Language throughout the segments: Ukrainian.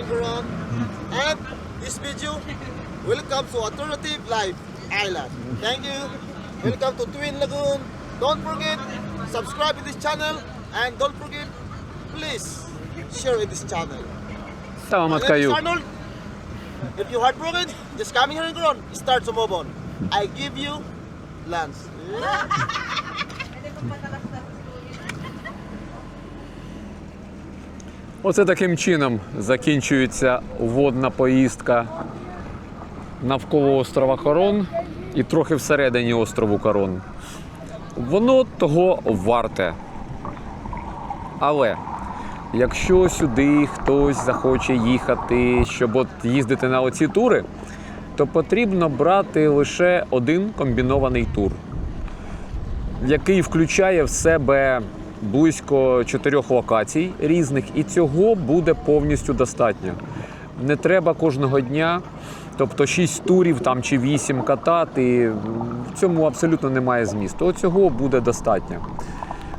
Quran. And this video, welcome to Alternative Life Island. Thank you. Welcome to Twin Lagoon. Don't forget, subscribe to this channel and don't forget, please share in this channel. Salamat My name is kayo. Arnold. If you're heartbroken, just come here in Quran. Start to move on. I give you lands. Оце таким чином закінчується водна поїздка навколо острова Корон і трохи всередині острову Корон. Воно того варте. Але якщо сюди хтось захоче їхати, щоб от їздити на оці тури, то потрібно брати лише один комбінований тур який включає в себе близько чотирьох локацій різних, і цього буде повністю достатньо. Не треба кожного дня, тобто 6 турів там чи 8 катати. В цьому абсолютно немає змісту. Оцього буде достатньо.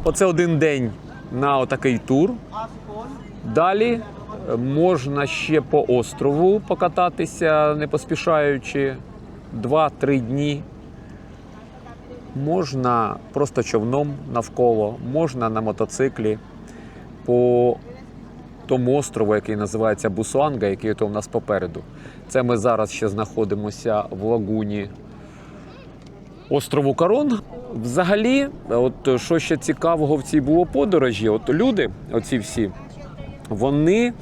Оце один день на отакий тур. Далі е, можна ще по острову покататися, не поспішаючи 2-3 дні. Можна просто човном навколо, можна на мотоциклі по тому острову, який називається Бусуанга, який у нас попереду. Це ми зараз ще знаходимося в лагуні острову Корон. Взагалі, от що ще цікавого в цій було подорожі, от люди, оці всі, вони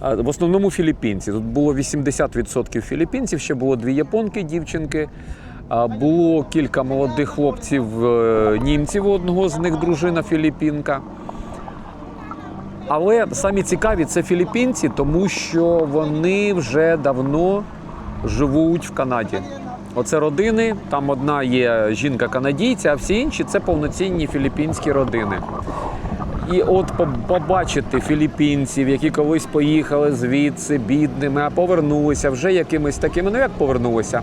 в основному філіппінці. Тут було 80% філіппінців, ще було дві японки, дівчинки. Було кілька молодих хлопців е, німців, одного з них дружина філіппінка. Але самі цікаві це філіппінці, тому що вони вже давно живуть в Канаді. Оце родини, там одна є жінка-канадійця, а всі інші це повноцінні філіппінські родини. І от побачити філіппінців, які колись поїхали звідси бідними, а повернулися вже якимись такими. Ну як повернулися?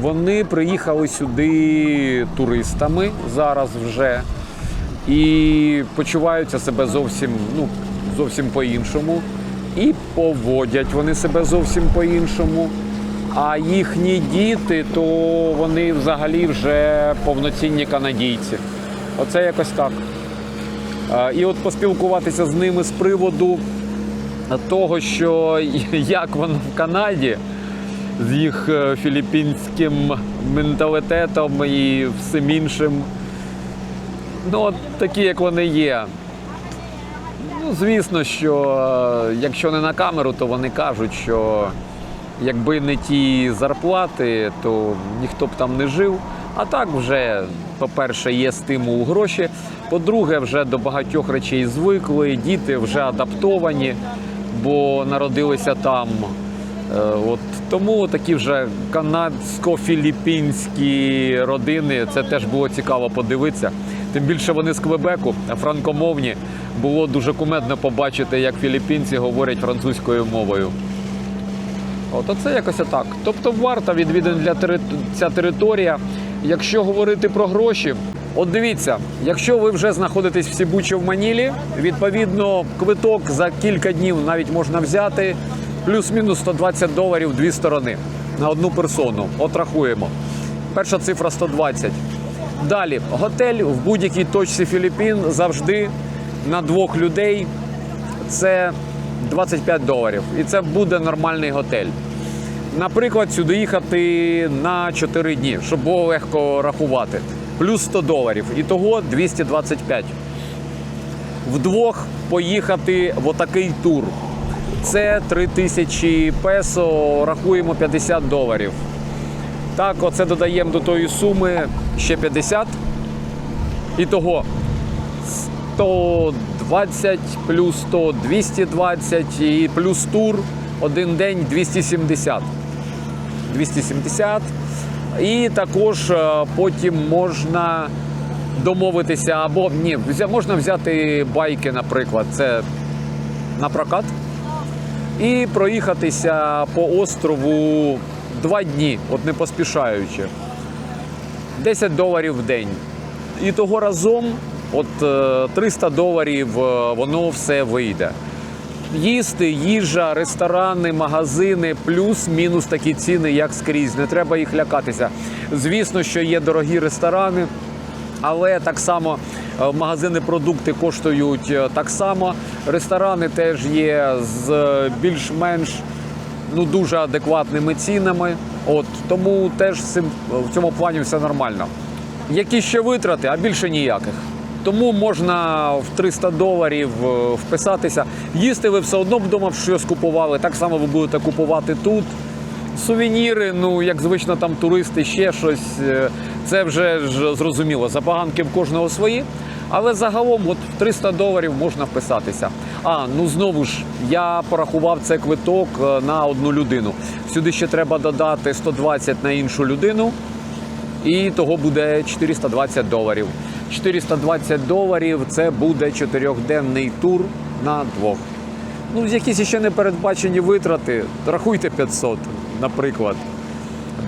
Вони приїхали сюди туристами зараз вже і почуваються себе зовсім, ну, зовсім по-іншому. І поводять вони себе зовсім по-іншому. А їхні діти, то вони взагалі вже повноцінні канадійці. Оце якось так. І от поспілкуватися з ними з приводу того, що як воно в Канаді з їх е, філіппінським менталітетом і всім іншим. Ну, от такі, як вони є. Ну, звісно, що е, якщо не на камеру, то вони кажуть, що якби не ті зарплати, то ніхто б там не жив. А так вже, по-перше, є стимул гроші. По-друге, вже до багатьох речей звикли, діти вже адаптовані, бо народилися там. Е, От тому такі вже канадсько-філіппінські родини. Це теж було цікаво подивитися. Тим більше вони з Квебеку, франкомовні. Було дуже кумедно побачити, як філіппінці говорять французькою мовою. От оце якось так. Тобто варта відвідин для тери... ця територія. Якщо говорити про гроші, от дивіться, якщо ви вже знаходитесь в Сібучі в Манілі, відповідно, квиток за кілька днів навіть можна взяти плюс-мінус 120 доларів дві сторони на одну персону. От рахуємо. Перша цифра 120. Далі, готель в будь-якій точці Філіппін завжди на двох людей це 25 доларів. І це буде нормальний готель. Наприклад, сюди їхати на 4 дні, щоб було легко рахувати. Плюс 100 доларів. Ітого 225. Вдвох поїхати в отакий тур. Це 3000 песо, рахуємо 50 доларів. Так, оце додаємо до тої суми ще 50. Ітого 120 плюс 100 220 і плюс тур один день 270. 270. І також е, потім можна домовитися або ні, можна взяти байки, наприклад, це на прокат. І проїхатися по острову два дні, от не поспішаючи. 10 доларів в день. І того разом, от е, 300 доларів, е, воно все вийде. їсти, їжа, ресторани, магазини, плюс-мінус такі ціни, як скрізь. Не треба їх лякатися. Звісно, що є дорогі ресторани, але так само е, магазини продукти коштують е, так само. Ресторани теж є з е, більш-менш ну дуже адекватними цінами. От тому теж в цьому плані все нормально. Які ще витрати, а більше ніяких. Тому можна в 300 доларів е, вписатися. Їсти ви все одно вдома щось купували. Так само ви будете купувати тут. Сувеніри, ну як звично, там туристи, ще щось. е, Це вже ж зрозуміло. Забаганки в кожного свої. Але загалом, от в 300 доларів можна вписатися. А ну знову ж я порахував це квиток е, на одну людину. Сюди ще треба додати 120 на іншу людину, і того буде 420 доларів. 420 доларів це буде чотирьохденний тур на двох. Ну, якісь ще не передбачені витрати, рахуйте 500, наприклад.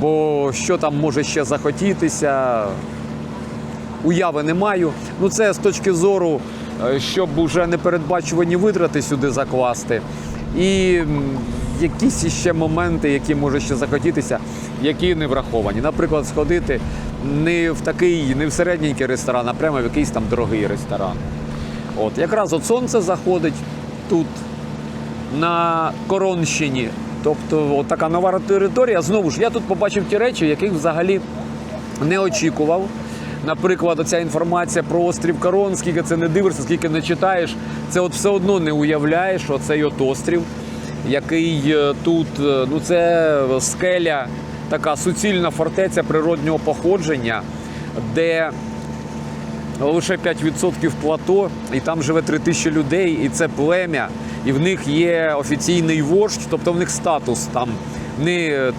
Бо що там може ще захотітися, уяви не маю. Ну, це з точки зору, е, щоб уже непередбачувані витрати сюди закласти. І якісь ще моменти, які може ще захотітися, які не враховані. Наприклад, сходити не в такий, не в середненький ресторан, а прямо в якийсь там дорогий ресторан. От якраз от сонце заходить тут на Коронщині. Тобто от така нова територія. Знову ж я тут побачив ті речі, яких взагалі не очікував. Наприклад, оця інформація про острів Корон, скільки це не дивишся, скільки не читаєш, це от все одно не уявляєш, оцей от острів, який е, тут, е, ну це скеля, така суцільна фортеця природнього походження, де лише 5% плато, і там живе 3 тисячі людей, і це плем'я, і в них є офіційний вождь, тобто в них статус там не,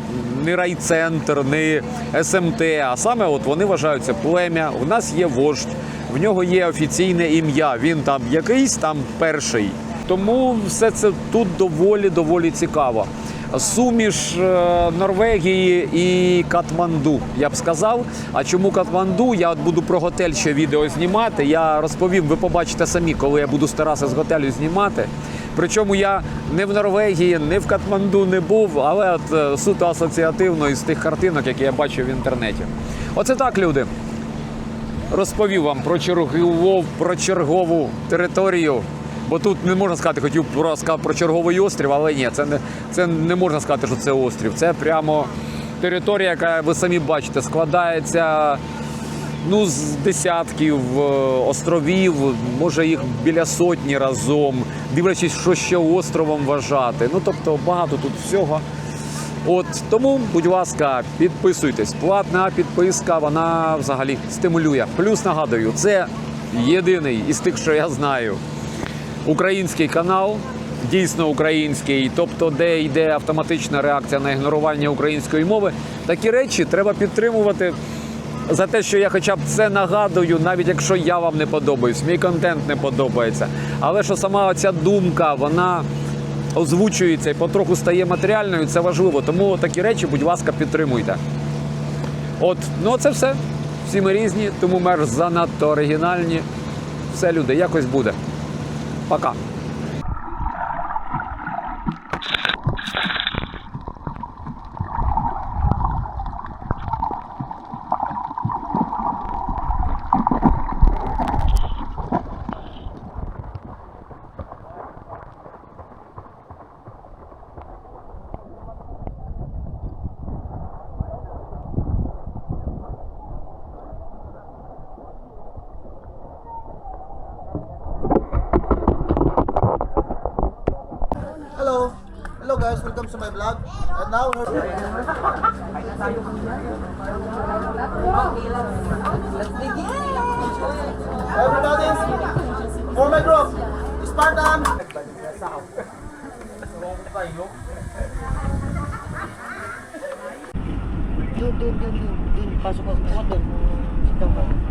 не райцентр, не СМТ, а саме от вони вважаються плем'я. У нас є вождь, в нього є офіційне ім'я. Він там якийсь там перший. Тому все це тут доволі доволі цікаво. Суміш е, Норвегії і Катманду, я б сказав. А чому Катманду? Я от буду про готель ще відео знімати. Я розповім, ви побачите самі, коли я буду тераси з готелю знімати. Причому я не в Норвегії, не в Катманду не був, але от е, суто асоціативно із тих картинок, які я бачив в інтернеті. Оце так, люди. Розповів вам про чергову, про чергову територію. Бо тут не можна сказати, хотів сказати про черговий острів, але ні, це не, це не можна сказати, що це острів. Це прямо територія, яка ви самі бачите, складається ну, з десятків е, островів, може їх біля сотні разом, дивлячись, що ще островом вважати. Ну тобто багато тут всього. От тому, будь ласка, підписуйтесь. Платна підписка, вона взагалі стимулює. Плюс нагадую, це єдиний із тих, що я знаю. Український канал, дійсно український, тобто де йде автоматична реакція на ігнорування української мови. Такі речі треба підтримувати за те, що я хоча б це нагадую, навіть якщо я вам не подобаюсь, мій контент не подобається. Але що сама оця думка, вона озвучується і потроху стає матеріальною, це важливо. Тому такі речі, будь ласка, підтримуйте. От, ну це все. Всі ми різні, тому мерж занадто оригінальні. Все, люди, якось буде. Пока. Guys, welcome to my vlog. And now Everybody, for my group, Spartan. Doon, doon, doon, doon. Doon, pasok ako. Ako doon. Sit down ka.